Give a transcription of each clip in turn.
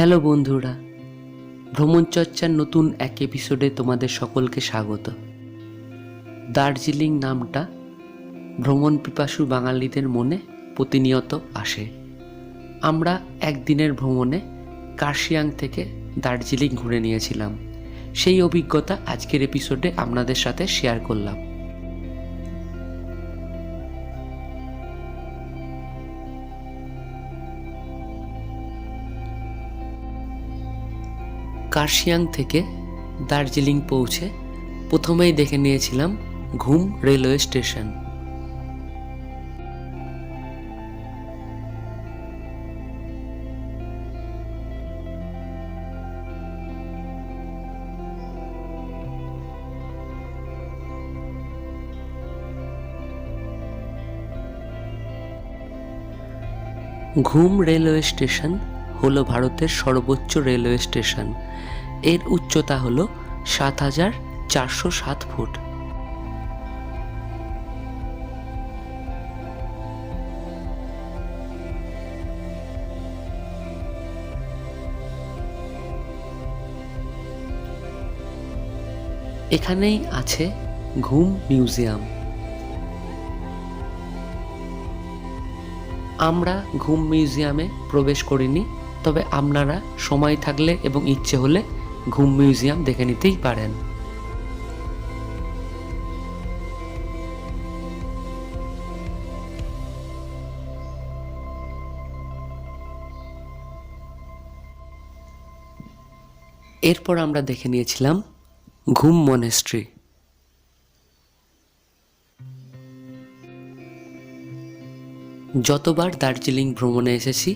Hello বন্ধুরা, ভ্রমণ চর্চার নতুন এক এপিসোডে তোমাদের সকলকে স্বাগত। দার্জিলিং নামটা ভ্রমণ পিপাসু বাঙালিদের মনে প্রতিনিয়ত আসে। আমরা একদিনের ভ্রমণে কার্শিয়াং থেকে দার্জিলিং ঘুরে নিয়েছিলাম। সেই অভিজ্ঞতা আজকের এপিসোডে আপনাদের সাথে শেয়ার করলাম। কার্শিয়াং থেকে দার্জিলিং পৌঁছে প্রথমেই দেখে নিয়েছিলাম Ghum railway station. Ghum railway station হলো ভারতের সর্বোচ্চ রেলওয়ে স্টেশন। এর উচ্চতা হলো সাত হাজার চারশো সাত ফুট। এখানেই আছে ঘুম মিউজিয়াম। আমরা ঘুম মিউজিয়ামে প্রবেশ করিনি। তবে আপনারা সময় থাকলে এবং ইচ্ছে হলে ঘুম মিউজিয়াম দেখে নিতেই পারেন। এরপর আমরা দেখে নিয়েছিলাম ঘুম মনেস্ট্রি। যতবার দার্জিলিং ভ্রমণে এসেছি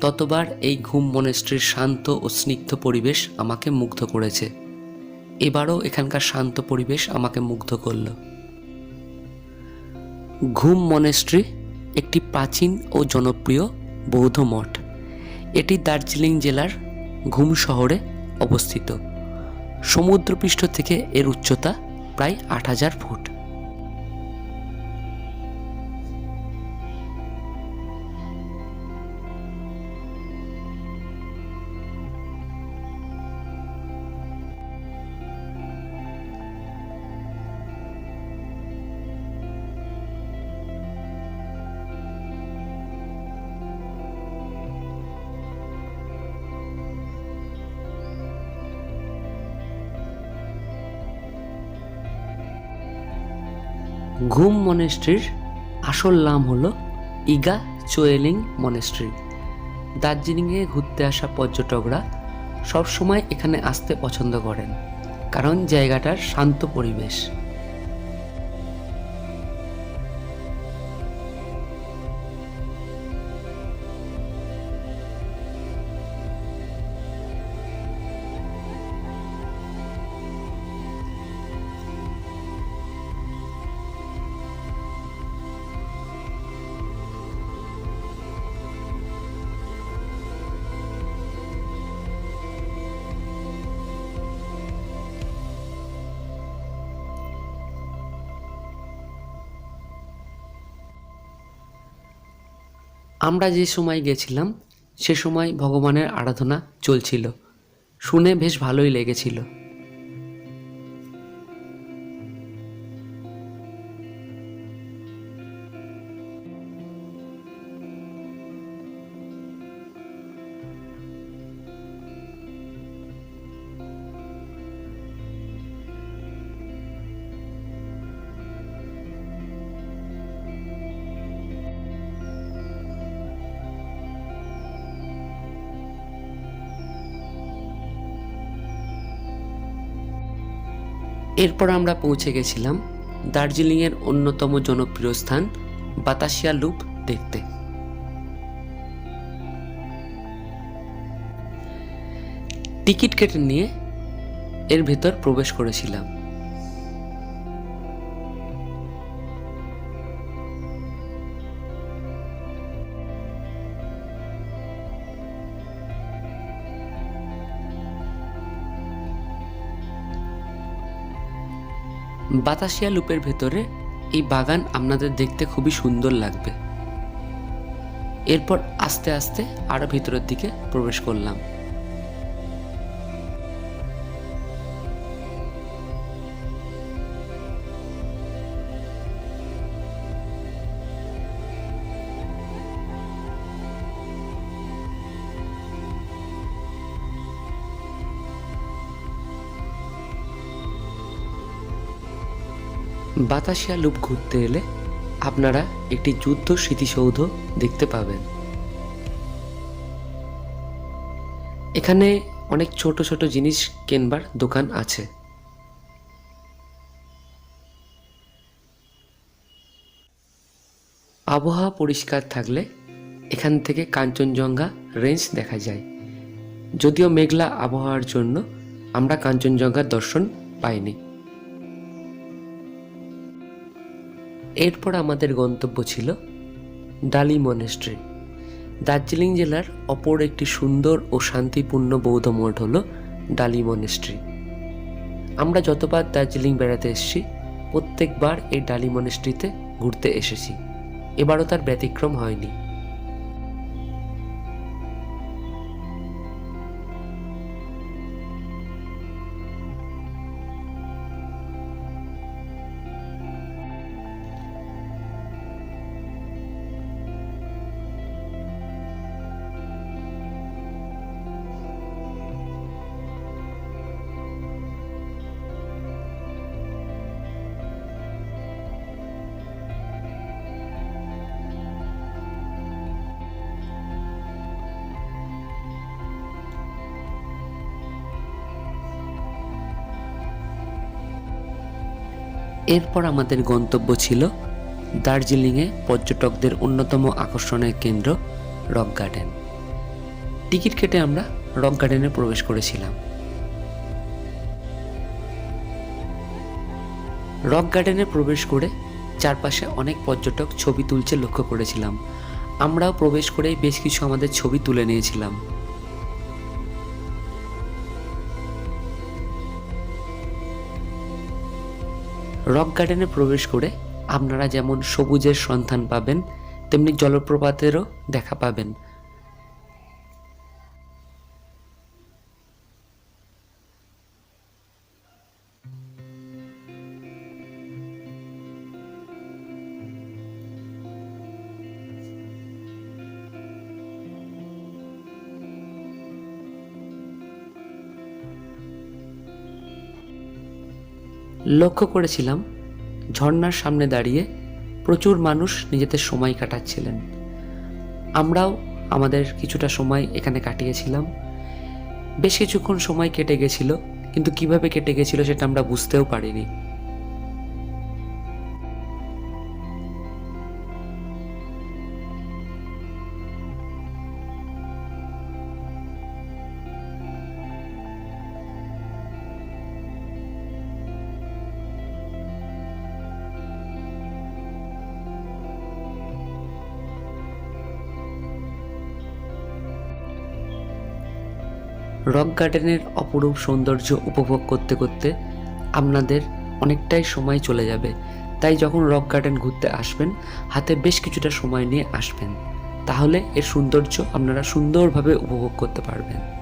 ততবার এই ঘুম মনেস্ট্রির শান্ত ও স্নিগ্ধ পরিবেশ আমাকে মুগ্ধ করেছে। এবারও এখানকার শান্ত পরিবেশ আমাকে মুগ্ধ করল। ঘুম মনেস্ট্রি একটি প্রাচীন ও জনপ্রিয় বৌদ্ধ মঠ। এটি দার্জিলিং জেলার ঘুম শহরে অবস্থিত। সমুদ্রপৃষ্ঠ থেকে এর উচ্চতা প্রায় আট হাজার ফুট। ঘুম মনেস্ট্রির আসল নাম হল ইগা চোয়েলিং মনেস্ট্রি দার্জিলিংয়ে ঘুরতে আসা পর্যটকরা সবসময় এখানে আসতে পছন্দ করেন, কারণ জায়গাটার শান্ত পরিবেশ। আমরা যে সময় গেছিলাম সে সময় ভগবানের আরাধনা চলছিল। শুনে বেশ ভালোই লেগেছিল। এরপর আমরা পৌঁছে গেছিলাম দার্জিলিংয়ের অন্যতম জনপ্রিয় স্থান, বাতাসিয়া লুপ দেখতে। টিকিট কেটে নিয়ে এর ভেতর প্রবেশ করেছিলাম। বাতাসিয়া লুপের ভেতরে এই বাগান আপনাদের দেখতে খুবই সুন্দর লাগবে। এরপর আস্তে আস্তে আরও ভিতরের দিকে প্রবেশ করলাম। বাতাসিয়া লুপ ঘুরতে এলে আপনারা একটি যুদ্ধ স্মৃতিসৌধ দেখতে পাবেন। এখানে অনেক ছোট ছোট জিনিস কেনবার দোকান আছে। আবহাওয়া পরিষ্কার থাকলে এখান থেকে কাঞ্চনজঙ্ঘা রেঞ্জ দেখা যায়। যদিও মেঘলা আবহাওয়ার জন্য আমরা কাঞ্চনজঙ্ঘার দর্শন পাইনি। এরপর আমাদের গন্তব্য ছিল ডালি মনেস্ট্রি। দার্জিলিং জেলার অপর একটি সুন্দর ও শান্তিপূর্ণ বৌদ্ধ মঠ হল ডালি মনেস্ট্রি। আমরা যতবার দার্জিলিং বেড়াতে এসেছি, প্রত্যেকবার এই ডালি মনেস্ট্রিতে ঘুরতে এসেছি। এবারও তার ব্যতিক্রম হয়নি। এরপর আমাদের গন্তব্য ছিল দার্জিলিংয়ে পর্যটকদের অন্যতম আকর্ষণের কেন্দ্র রক গার্ডেন। টিকিট কেটে আমরা রক গার্ডেনে প্রবেশ করেছিলাম। রক গার্ডেনে প্রবেশ করে চারপাশে অনেক পর্যটক ছবি তুলছে লক্ষ্য করেছিলাম। আমরাও প্রবেশ করেই বেশ কিছু আমাদের ছবি তুলে নিয়েছিলাম। রক গার্ডেনে প্রবেশ করে আপনারা যেমন সবুজের সন্ধান পাবেন তেমনি জলপ্রপাতেরও দেখা পাবেন। লক্ষ্য করেছিলাম ঝর্নার সামনে দাঁড়িয়ে প্রচুর মানুষ নিজেদের সময় কাটাচ্ছিলেন। আমরাও আমাদের কিছুটা সময় এখানে কাটিয়েছিলাম। বেশ কিছুক্ষণ সময় কেটে গেছিল, কিন্তু কীভাবে কেটে গেছিল সেটা আমরা বুঝতেও পারিনি। রক গার্ডেনের অপরূপ সৌন্দর্য উপভোগ করতে করতে আপনাদের অনেকটাই সময় চলে যাবে। তাই যখন রক গার্ডেন ঘুরতে আসবেন, হাতে বেশ কিছুটা সময় নিয়ে আসবেন। তাহলে এর সৌন্দর্য আপনারা সুন্দরভাবে উপভোগ করতে পারবেন।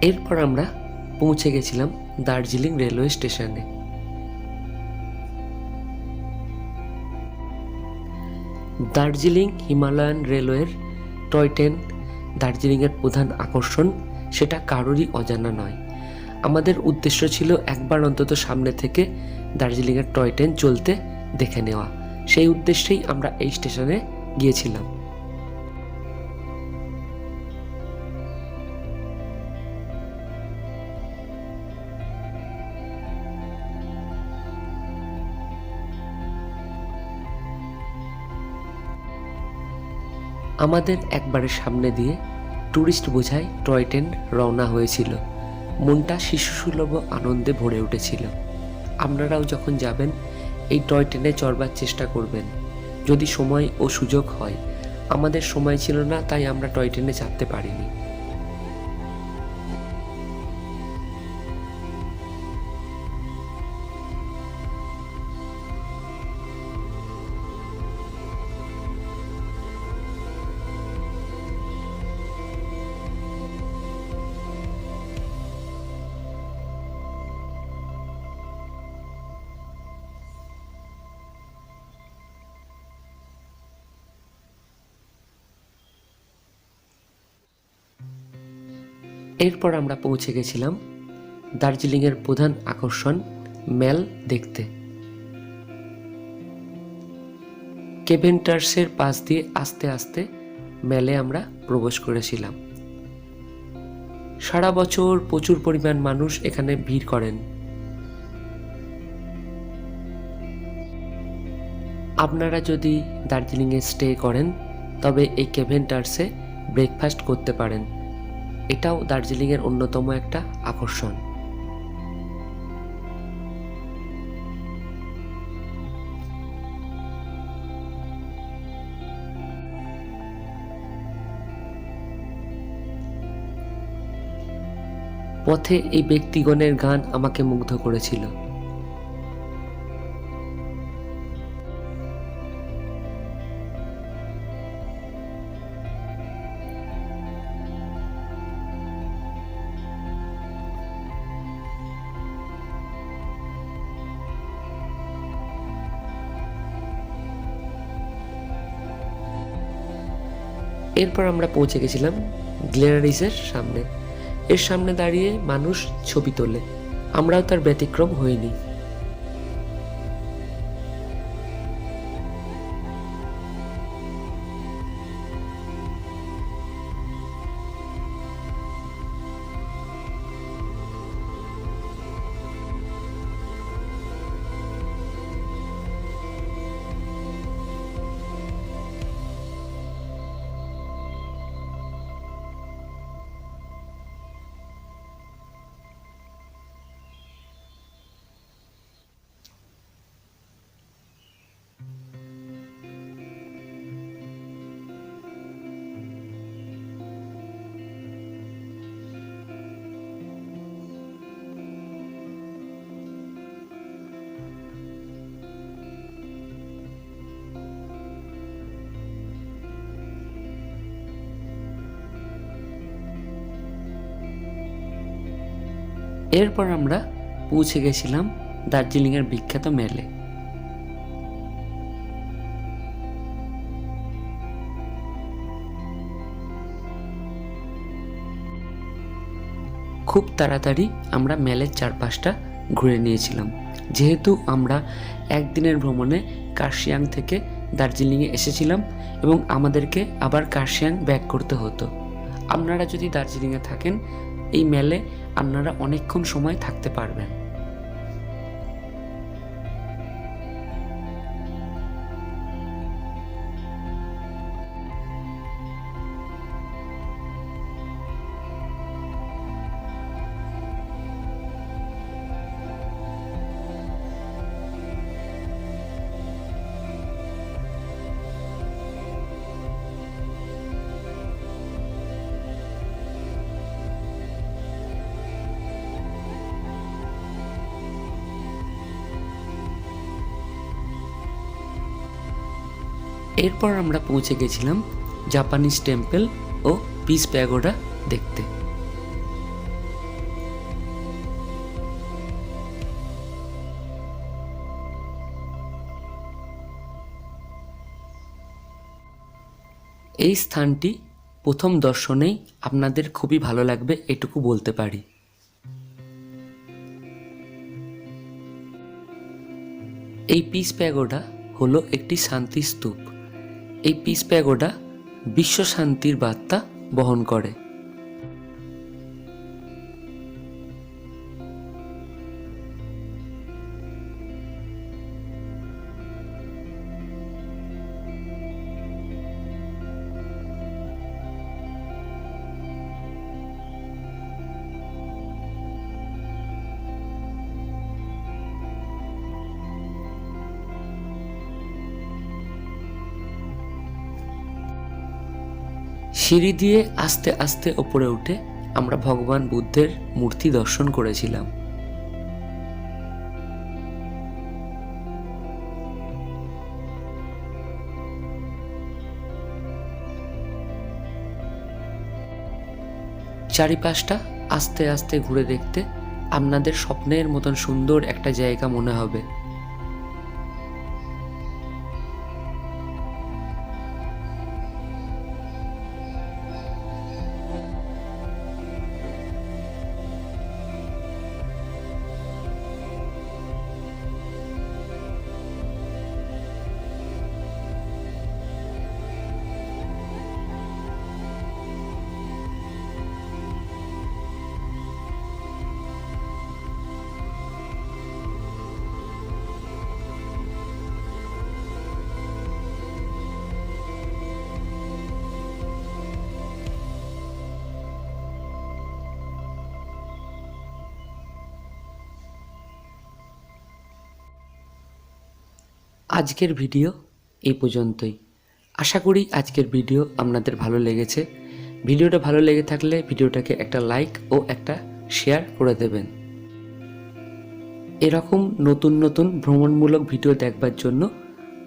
এরপর আমরা পৌঁছে গেছিলাম দার্জিলিং রেলওয়ে স্টেশনে। দার্জিলিং হিমালয়ান রেলওয়ের টয় ট্রেন দার্জিলিংয়ের প্রধান আকর্ষণ, সেটা কারোরই অজানা নয়। আমাদের উদ্দেশ্য ছিল একবার অন্তত সামনে থেকে দার্জিলিংয়ের টয় ট্রেন চলতে দেখে নেওয়া। সেই উদ্দেশ্যেই আমরা এই স্টেশনে গিয়েছিলাম। আমাদের একবারের সামনে দিয়ে ট্যুরিস্ট বোঝাই টয় ট্রেন রওনা হয়েছিল। মনটা শিশুসুলভ আনন্দে ভরে উঠেছিল। আপনারাও যখন যাবেন, এই টয় ট্রেনে চড়বার চেষ্টা করবেন। যদি সময় ও সুযোগ হয়। আমাদের সময় ছিল না, তাই আমরা টয় ট্রেনে চাপতে পারিনি। এরপর আমরা পৌঁছে গেছিলাম দার্জিলিংয়ের প্রধান আকর্ষণ মেল দেখতে। কেভেন্টার্সের পাশ দিয়ে আস্তে আস্তে মেলে আমরা প্রবেশ করেছিলাম। সারা বছর প্রচুর পরিমাণ মানুষ এখানে ভিড় করেন। আপনারা যদি দার্জিলিংয়ে স্টে করেন, তবে এই কেভেন্টার্সে ব্রেকফাস্ট করতে পারেন। এটাও দার্জিলিংয়ের অন্যতম একটা আকর্ষণ। পথে এই ব্যক্তিগণের গান আমাকে মুগ্ধ করেছিল। এরপর আমরা পৌঁছে গেছিলাম গ্লেনারিসের সামনে। এর সামনে দাঁড়িয়ে মানুষ ছবি তোলে। আমরাও তার ব্যতিক্রম হইনি এরপর আমরা পৌঁছে গেছিলাম দার্জিলিংয়ের বিখ্যাত মেলে। খুব তাড়াতাড়ি আমরা মেলের চারপাশটা ঘুরে নিয়েছিলাম। যেহেতু আমরা একদিনের ভ্রমণে কার্শিয়াং থেকে দার্জিলিংয়ে এসেছিলাম এবং আমাদেরকে আবার কার্শিয়াং ব্যাক করতে হতো। আপনারা যদি দার্জিলিংয়ে থাকেন, এই মেলে আপনারা অনেকক্ষণ সময় থাকতে পারবেন। এরপর আমরা পৌঁছে গেছিলাম জাপানিজ টেম্পল ও পিস প্যাগোডা দেখতে। এই স্থানটি প্রথম দর্শনেই আপনাদের খুবই ভালো লাগবে এটুকু বলতে পারি। এই পিস প্যাগোডা হলো একটি শান্তি স্তূপ। এই পিস প্যাগোডা বিশ্ব শান্তির বার্তা বহন করে। সিঁড়ি দিয়ে আস্তে আস্তে ওপরে উঠে আমরা ভগবান বুদ্ধের মূর্তি দর্শন করেছিলাম। চারিপাশটা আস্তে আস্তে ঘুরে দেখতে আপনাদের স্বপ্নের মতন সুন্দর একটা জায়গা মনে হবে। আজকের ভিডিও এই পর্যন্তই। আশা করি আজকের ভিডিও আপনাদের ভালো লেগেছে। ভিডিওটা ভালো লেগে থাকলে ভিডিওটাকে একটা লাইক ও একটা শেয়ার করে দেবেন। এরকম নতুন নতুন ভ্রমণমূলক ভিডিও দেখবার জন্য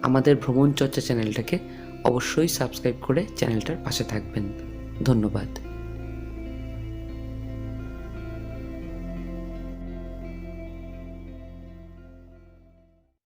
আমাদের ভ্রমণ চর্চা চ্যানেলটাকে অবশ্যই সাবস্ক্রাইব করে চ্যানেলটার পাশে থাকবেন। ধন্যবাদ।